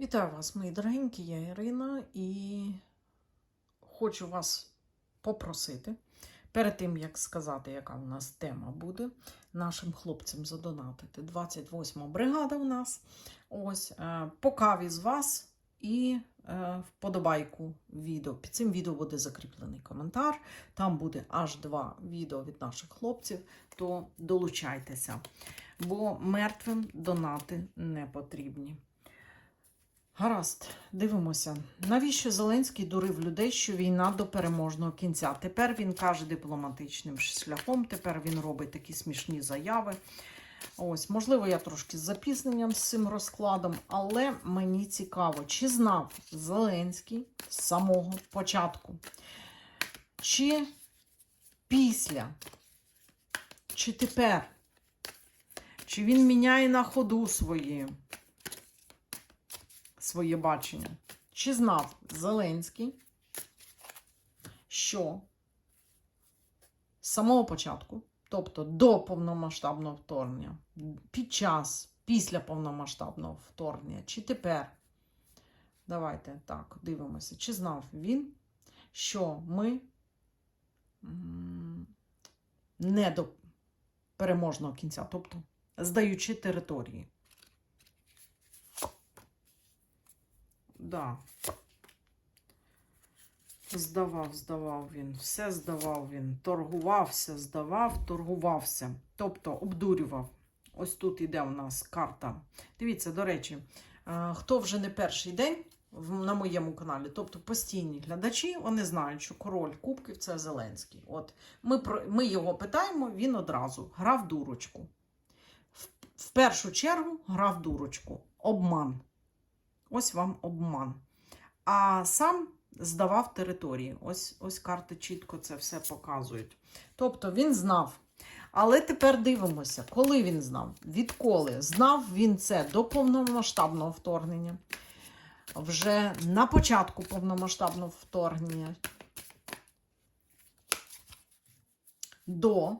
Вітаю вас, мої дорогенькі, я Ірина, і хочу вас попросити, перед тим, як сказати, яка у нас тема буде, нашим хлопцям задонатити. 28 бригада у нас. Ось, е, по каві з вас і е, вподобайку відео. Під цим відео буде закріплений коментар. Там буде аж два відео від наших хлопців, то долучайтеся, бо мертвим донати не потрібні. Гаразд, дивимося. Навіщо Зеленський дурив людей, що війна до переможного кінця? Тепер він каже дипломатичним шляхом, тепер він робить такі смішні заяви. Ось, можливо, я трошки з запізненням з цим розкладом, але мені цікаво, чи знав Зеленський з самого початку, чи після, чи тепер, чи він міняє на ходу свої своє бачення. Чи знав Зеленський, що з самого початку, тобто до повномасштабного вторгнення, під час, після повномасштабного вторгнення, чи тепер, давайте так, дивимося, чи знав він, що ми не до переможного кінця, тобто здаючи території. Да. Здавав, здавав він, все здавав він, торгувався, здавав, торгувався, тобто обдурював. Ось тут іде у нас карта. Дивіться, до речі, е, хто вже не перший день на моєму каналі, тобто постійні глядачі, вони знають, що король кубків це Зеленський. От ми, про- ми його питаємо, він одразу грав дурочку. В, в першу чергу грав дурочку. Обман. Ось вам обман. А сам здавав території. Ось, ось карти чітко це все показують. Тобто він знав. Але тепер дивимося, коли він знав, відколи знав він це до повномасштабного вторгнення. Вже на початку повномасштабного вторгнення. До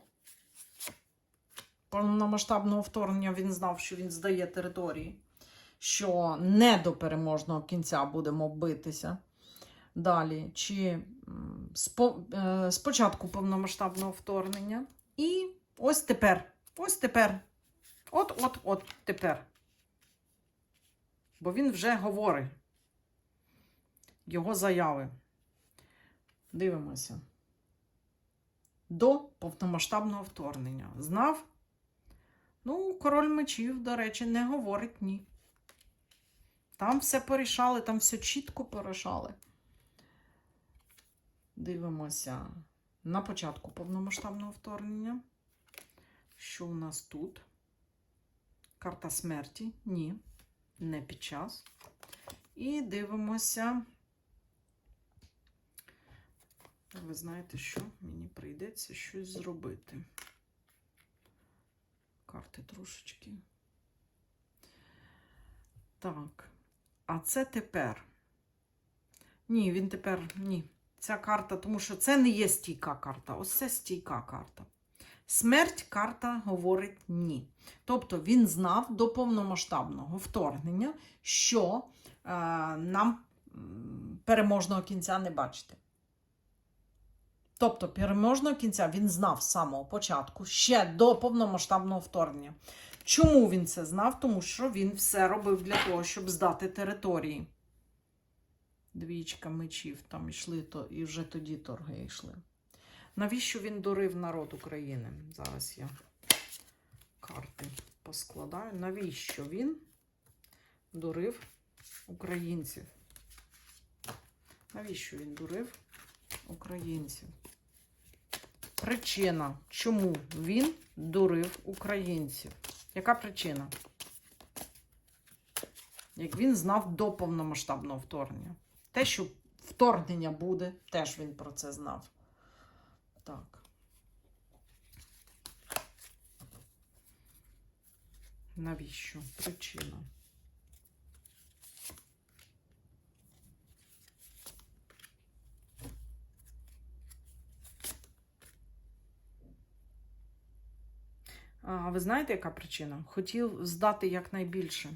повномасштабного вторгнення він знав, що він здає території що не до переможного кінця будемо битися. Далі, чи е, спочатку повномасштабного вторгнення. І ось тепер. Ось тепер. От-от-от тепер. Бо він вже говорить його заяви. Дивимося. До повномасштабного вторгнення. Знав? Ну, король мечів, до речі, не говорить ні. Там все порішали, там все чітко порішали. Дивимося на початку повномасштабного вторгнення. Що у нас тут? Карта смерті? Ні, не під час. І дивимося. Ви знаєте, що мені прийдеться щось зробити. Карти трошечки. Так. А це тепер. Ні, він тепер ні. Ця карта, тому що це не є стійка карта. Ось це стійка карта. Смерть карта говорить ні. Тобто він знав до повномасштабного вторгнення, що е, нам переможного кінця не бачити. Тобто переможного кінця він знав з самого початку, ще до повномасштабного вторгнення. Чому він це знав? Тому що він все робив для того, щоб здати території. Двічка мечів там йшли, то і вже тоді торги йшли. Навіщо він дурив народ України? Зараз я карти поскладаю. Навіщо він дурив українців? Навіщо він дурив українців? Причина, чому він дурив українців? Яка причина? Як він знав до повномасштабного вторгнення. Те, що вторгнення буде, теж він про це знав. Так. Навіщо? Причина. А ви знаєте, яка причина? Хотів здати якнайбільше.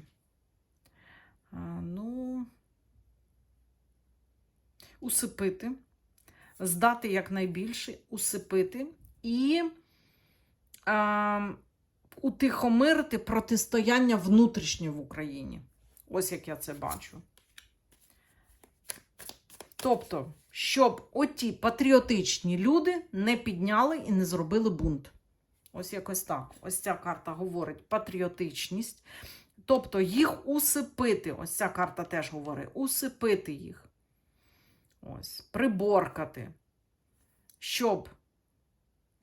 А, Ну, усипити, здати якнайбільше, усипити і е, утихомирити протистояння внутрішнє в Україні. Ось як я це бачу. Тобто, щоб оті патріотичні люди не підняли і не зробили бунт. Ось якось так. Ось ця карта говорить патріотичність. Тобто їх усипити. Ось ця карта теж говорить: усипити їх. Ось, приборкати, щоб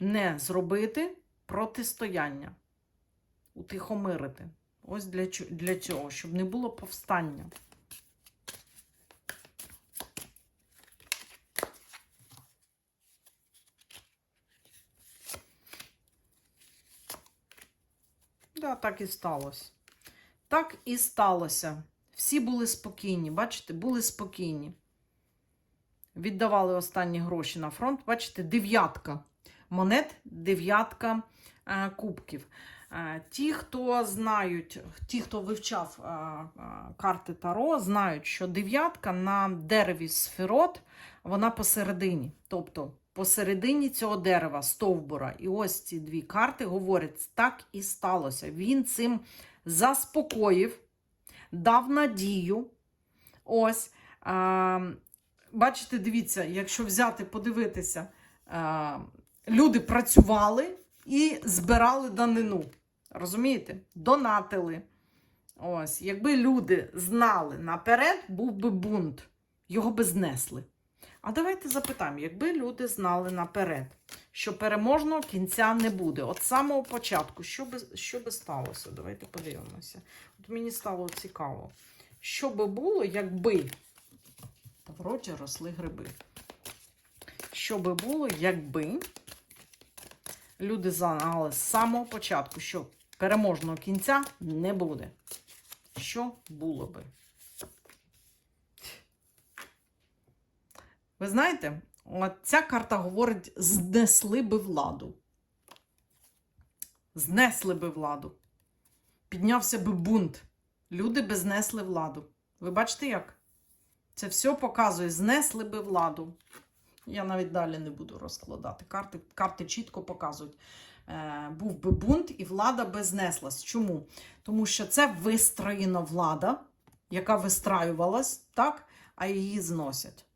не зробити протистояння, утихомирити. Ось для, для цього, щоб не було повстання. Да, так і сталося. Так і сталося. Всі були спокійні, бачите, були спокійні. Віддавали останні гроші на фронт. Бачите, дев'ятка монет, дев'ятка е, кубків. Е, ті, хто знають, ті, хто вивчав е, е, карти Таро, знають, що дев'ятка на дереві сферот, вона посередині. Тобто посередині цього дерева, стовбура. І ось ці дві карти говорять, так і сталося. Він цим заспокоїв, дав надію. Ось. Е, бачите, дивіться, якщо взяти, подивитися, е, люди працювали і збирали данину. Розумієте? Донатили. Ось, якби люди знали наперед, був би бунт, його би знесли. А давайте запитаємо, якби люди знали наперед, що переможного кінця не буде. От з самого початку, що би, що би сталося? Давайте подивимося. От мені стало цікаво, що би було, якби та в роті росли гриби. Що би було, якби люди знали з самого початку, що переможного кінця не буде. Що було би? Ви знаєте, от ця карта говорить: знесли би владу. Знесли би владу. Піднявся би бунт. Люди би знесли владу. Ви бачите як? Це все показує, знесли би владу. Я навіть далі не буду розкладати. Карти, карти чітко показують. Е, був би бунт, і влада би знеслась. Чому? Тому що це вистроєна влада, яка вистраювалась, так, а її зносять.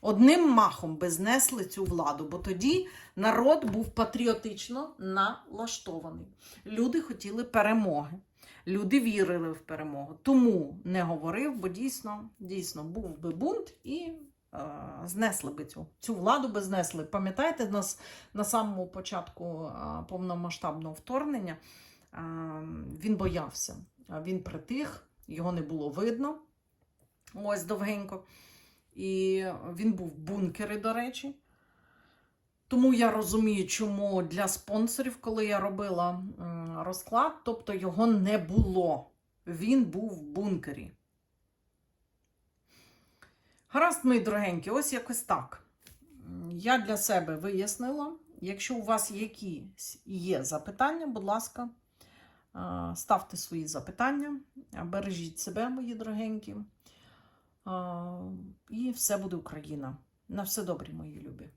Одним махом би знесли цю владу, бо тоді народ був патріотично налаштований. Люди хотіли перемоги. Люди вірили в перемогу. Тому не говорив, бо дійсно, дійсно був би бунт і е, знесли би цю. Цю владу би знесли. Пам'ятаєте, нас на самому початку е, повномасштабного вторгнення е, він боявся. Він притих, його не було видно. Ось довгенько. І він був в бункері, до речі. Тому я розумію, чому для спонсорів, коли я робила розклад, тобто його не було. Він був в бункері. Гаразд, мої дорогенькі, ось якось так. Я для себе вияснила. Якщо у вас якісь є запитання, будь ласка, е, ставте свої запитання, бережіть себе, мої дорогенькі. І все буде Україна. На все добре, мої любі.